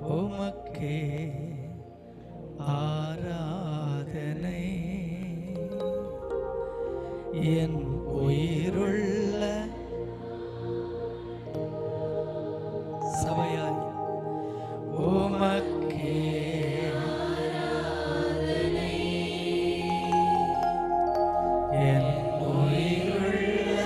உமக்கே ஆராதனை. என் உயிருள்ள சபையாய் உமக்கே என் உயிருள்ள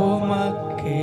உமக்கே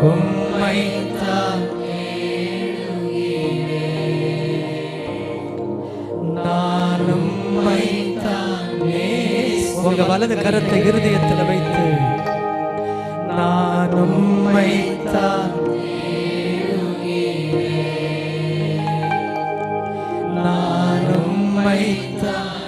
உம்மைத்தான் உங்க வலது கரத்தை இருதயத்தில் வைத்து நான் உம்மைத்தான் நான் உம்மைத்தான்